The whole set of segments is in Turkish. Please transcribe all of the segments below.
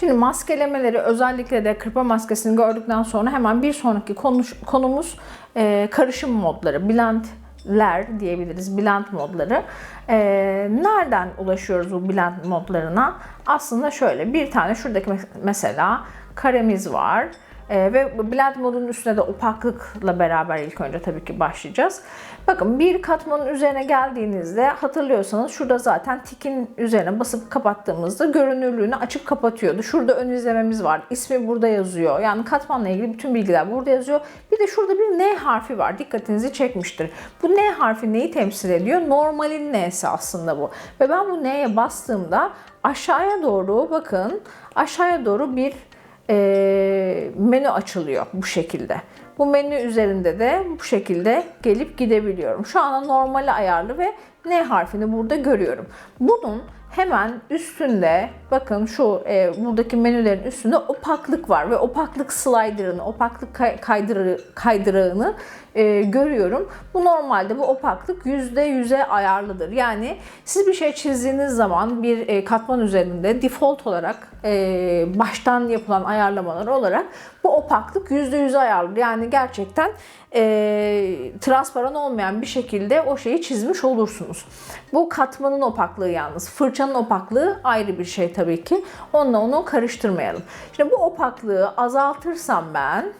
Şimdi maskelemeleri özellikle de kırpma maskesini gördükten sonra hemen bir sonraki konuş, konumuz e, karışım modları, blendler diyebiliriz, blend modları. E, nereden ulaşıyoruz bu blend modlarına? Aslında şöyle bir tane şuradaki mes- mesela karemiz var. Ee, ve blend modunun üstüne de opaklıkla beraber ilk önce tabii ki başlayacağız. Bakın bir katmanın üzerine geldiğinizde hatırlıyorsanız şurada zaten tikin üzerine basıp kapattığımızda görünürlüğünü açıp kapatıyordu. Şurada ön izlememiz var. İsmi burada yazıyor. Yani katmanla ilgili bütün bilgiler burada yazıyor. Bir de şurada bir N harfi var. Dikkatinizi çekmiştir. Bu N harfi neyi temsil ediyor? Normalin N'si aslında bu. Ve ben bu N'ye bastığımda aşağıya doğru bakın aşağıya doğru bir e, menü açılıyor bu şekilde. Bu menü üzerinde de bu şekilde gelip gidebiliyorum. Şu anda normali ayarlı ve N harfini burada görüyorum. Bunun hemen üstünde bakın şu e, buradaki menülerin üstünde opaklık var ve opaklık slider'ını, opaklık kay- kaydırı, kaydırağını e, görüyorum. Bu normalde bu opaklık %100'e ayarlıdır. Yani siz bir şey çizdiğiniz zaman bir e, katman üzerinde default olarak e, baştan yapılan ayarlamalar olarak bu opaklık %100'e ayarlı. Yani gerçekten e, transparan olmayan bir şekilde o şeyi çizmiş olursunuz. Bu katmanın opaklığı yalnız. Fırçanın opaklığı ayrı bir şey tabii ki. Onunla onu karıştırmayalım. Şimdi bu opaklığı azaltırsam ben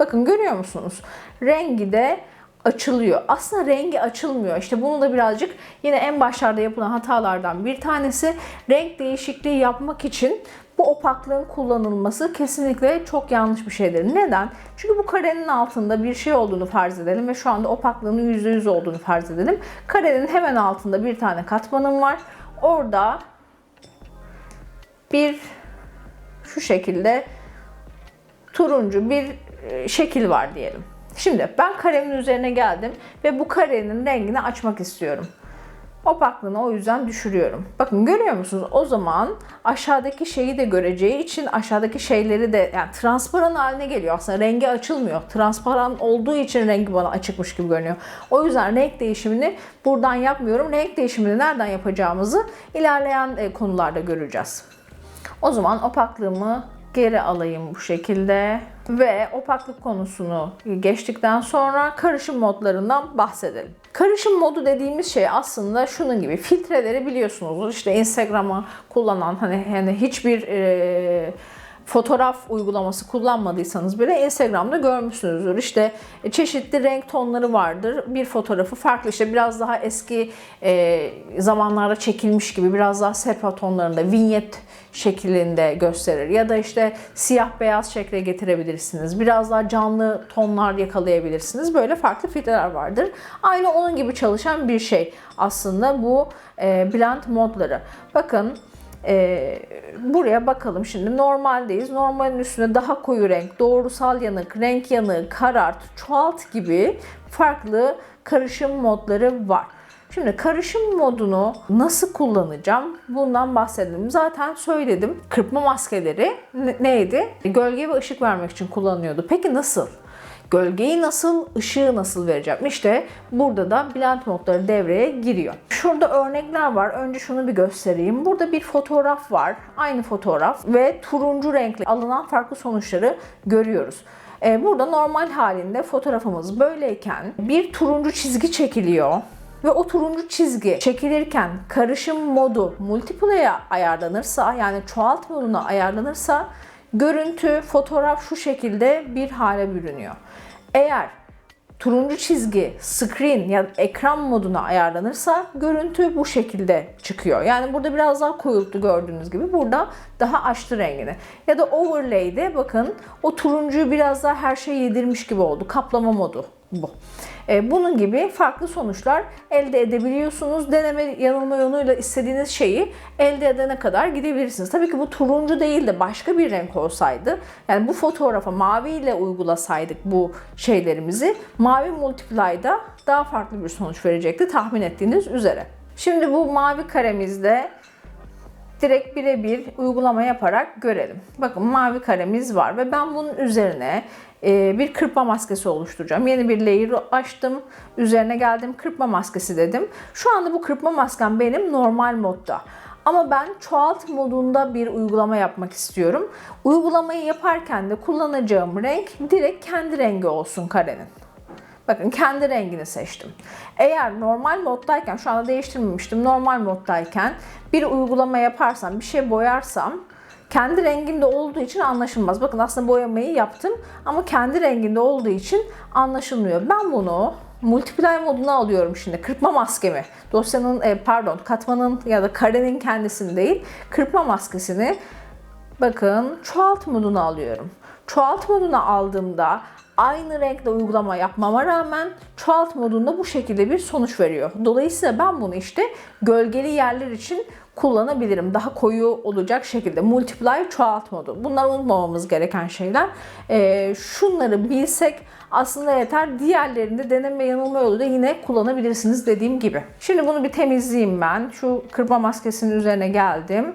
Bakın görüyor musunuz? Rengi de açılıyor. Aslında rengi açılmıyor. İşte bunu da birazcık yine en başlarda yapılan hatalardan bir tanesi. Renk değişikliği yapmak için bu opaklığın kullanılması kesinlikle çok yanlış bir şeydir. Neden? Çünkü bu karenin altında bir şey olduğunu farz edelim ve şu anda opaklığının %100 olduğunu farz edelim. Karenin hemen altında bir tane katmanım var. Orada bir şu şekilde turuncu bir e, şekil var diyelim. Şimdi ben karemin üzerine geldim ve bu karenin rengini açmak istiyorum. Opaklığını o yüzden düşürüyorum. Bakın görüyor musunuz? O zaman aşağıdaki şeyi de göreceği için aşağıdaki şeyleri de yani transparan haline geliyor. Aslında rengi açılmıyor. Transparan olduğu için rengi bana açıkmış gibi görünüyor. O yüzden renk değişimini buradan yapmıyorum. Renk değişimini nereden yapacağımızı ilerleyen e, konularda göreceğiz. O zaman opaklığımı geri alayım bu şekilde ve opaklık konusunu geçtikten sonra karışım modlarından bahsedelim. Karışım modu dediğimiz şey aslında şunun gibi filtreleri biliyorsunuz işte Instagram'a kullanan hani, hani hiçbir e, fotoğraf uygulaması kullanmadıysanız bile Instagram'da görmüşsünüzdür. İşte çeşitli renk tonları vardır. Bir fotoğrafı farklı işte biraz daha eski e, zamanlarda çekilmiş gibi biraz daha sepia tonlarında vinyet şeklinde gösterir. Ya da işte siyah beyaz şekle getirebilirsiniz. Biraz daha canlı tonlar yakalayabilirsiniz. Böyle farklı filtreler vardır. Aynı onun gibi çalışan bir şey aslında bu e, blend modları. Bakın ee, buraya bakalım şimdi normaldeyiz. Normalin üstüne daha koyu renk, doğrusal yanık, renk yanığı, karart, çoğalt gibi farklı karışım modları var. Şimdi karışım modunu nasıl kullanacağım? Bundan bahsedelim. Zaten söyledim. Kırpma maskeleri ne- neydi? Gölge ve ışık vermek için kullanıyordu. Peki nasıl? Gölgeyi nasıl, ışığı nasıl vereceğim? İşte burada da blend modları devreye giriyor. Şurada örnekler var. Önce şunu bir göstereyim. Burada bir fotoğraf var. Aynı fotoğraf ve turuncu renkli alınan farklı sonuçları görüyoruz. Ee, Burada normal halinde fotoğrafımız böyleyken bir turuncu çizgi çekiliyor. Ve o turuncu çizgi çekilirken karışım modu multiple'ye ayarlanırsa yani çoğalt moduna ayarlanırsa görüntü, fotoğraf şu şekilde bir hale bürünüyor. Eğer turuncu çizgi screen ya da ekran moduna ayarlanırsa görüntü bu şekilde çıkıyor. Yani burada biraz daha koyultu gördüğünüz gibi. Burada daha açtı rengini. Ya da overlay'de bakın o turuncuyu biraz daha her şey yedirmiş gibi oldu. Kaplama modu bu. E, bunun gibi farklı sonuçlar elde edebiliyorsunuz. Deneme yanılma yoluyla istediğiniz şeyi elde edene kadar gidebilirsiniz. Tabii ki bu turuncu değil de başka bir renk olsaydı, yani bu fotoğrafa mavi ile uygulasaydık bu şeylerimizi, mavi multiply'da daha farklı bir sonuç verecekti tahmin ettiğiniz üzere. Şimdi bu mavi karemizde direkt birebir uygulama yaparak görelim. Bakın mavi karemiz var ve ben bunun üzerine e, bir kırpma maskesi oluşturacağım. Yeni bir layer açtım. Üzerine geldim kırpma maskesi dedim. Şu anda bu kırpma maskem benim normal modda. Ama ben çoğalt modunda bir uygulama yapmak istiyorum. Uygulamayı yaparken de kullanacağım renk direkt kendi rengi olsun karenin. Bakın kendi rengini seçtim. Eğer normal moddayken, şu anda değiştirmemiştim, normal moddayken bir uygulama yaparsam, bir şey boyarsam kendi renginde olduğu için anlaşılmaz. Bakın aslında boyamayı yaptım ama kendi renginde olduğu için anlaşılmıyor. Ben bunu multiply moduna alıyorum şimdi. Kırpma maskemi. Dosyanın e, pardon katmanın ya da karenin kendisini değil, kırpma maskesini bakın çoğalt moduna alıyorum. Çoğalt moduna aldığımda aynı renkte uygulama yapmama rağmen çoğalt modunda bu şekilde bir sonuç veriyor. Dolayısıyla ben bunu işte gölgeli yerler için kullanabilirim. Daha koyu olacak şekilde. Multiply çoğalt modu. Bunlar unutmamamız gereken şeyler. Ee, şunları bilsek aslında yeter. Diğerlerini deneme yanılma yoluyla yine kullanabilirsiniz dediğim gibi. Şimdi bunu bir temizleyeyim ben. Şu kırpma maskesinin üzerine geldim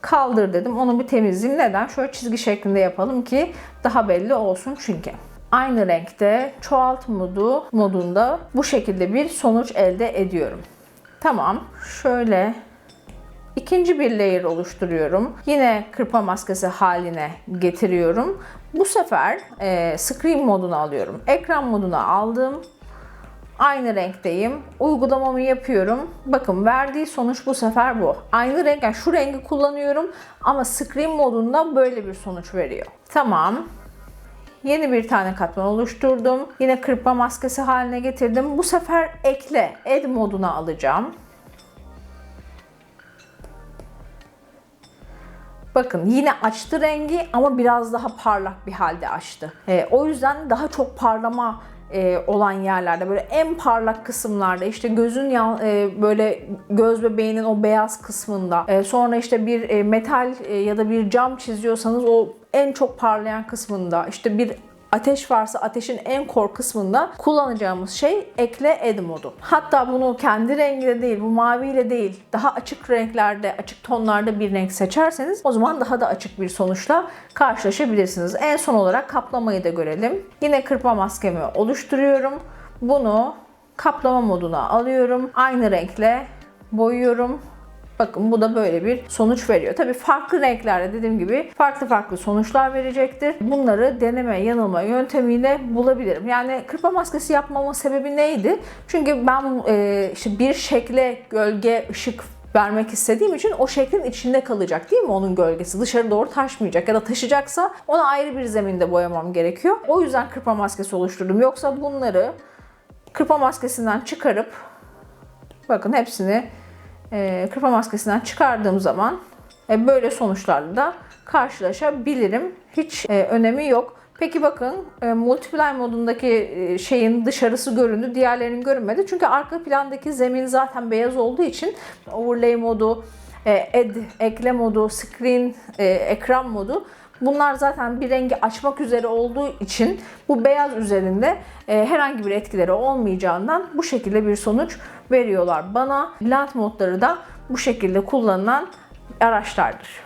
kaldır dedim. Onu bir temizleyeyim. Neden? Şöyle çizgi şeklinde yapalım ki daha belli olsun çünkü. Aynı renkte çoğalt modu modunda bu şekilde bir sonuç elde ediyorum. Tamam. Şöyle ikinci bir layer oluşturuyorum. Yine kırpma maskesi haline getiriyorum. Bu sefer e, screen modunu alıyorum. Ekran moduna aldım. Aynı renkteyim. Uygulamamı yapıyorum. Bakın verdiği sonuç bu sefer bu. Aynı renk, yani şu rengi kullanıyorum ama screen modunda böyle bir sonuç veriyor. Tamam. Yeni bir tane katman oluşturdum. Yine kırpma maskesi haline getirdim. Bu sefer ekle, add moduna alacağım. Bakın yine açtı rengi ama biraz daha parlak bir halde açtı. E, o yüzden daha çok parlama e, olan yerlerde böyle en parlak kısımlarda işte gözün ya, e, böyle göz bebeğinin o beyaz kısmında e, sonra işte bir e, metal e, ya da bir cam çiziyorsanız o en çok parlayan kısmında işte bir ateş varsa ateşin en kor kısmında kullanacağımız şey ekle add modu. Hatta bunu kendi rengiyle değil, bu maviyle değil, daha açık renklerde, açık tonlarda bir renk seçerseniz o zaman daha da açık bir sonuçla karşılaşabilirsiniz. En son olarak kaplamayı da görelim. Yine kırpma maskemi oluşturuyorum. Bunu kaplama moduna alıyorum. Aynı renkle boyuyorum. Bakın bu da böyle bir sonuç veriyor. Tabii farklı renklerde dediğim gibi farklı farklı sonuçlar verecektir. Bunları deneme yanılma yöntemiyle bulabilirim. Yani kırpma maskesi yapmamın sebebi neydi? Çünkü ben e, işte bir şekle gölge, ışık vermek istediğim için o şeklin içinde kalacak değil mi onun gölgesi? Dışarı doğru taşmayacak ya da taşıyacaksa ona ayrı bir zeminde boyamam gerekiyor. O yüzden kırpma maskesi oluşturdum. Yoksa bunları kırpma maskesinden çıkarıp bakın hepsini e, maskesinden çıkardığım zaman e, böyle sonuçlarla da karşılaşabilirim. Hiç e, önemi yok. Peki bakın e, multiply modundaki e, şeyin dışarısı göründü, diğerlerinin görünmedi. Çünkü arka plandaki zemin zaten beyaz olduğu için overlay modu, e, add, ekle modu, screen, ekran modu Bunlar zaten bir rengi açmak üzere olduğu için bu beyaz üzerinde e, herhangi bir etkileri olmayacağından bu şekilde bir sonuç veriyorlar bana. Blend modları da bu şekilde kullanılan araçlardır.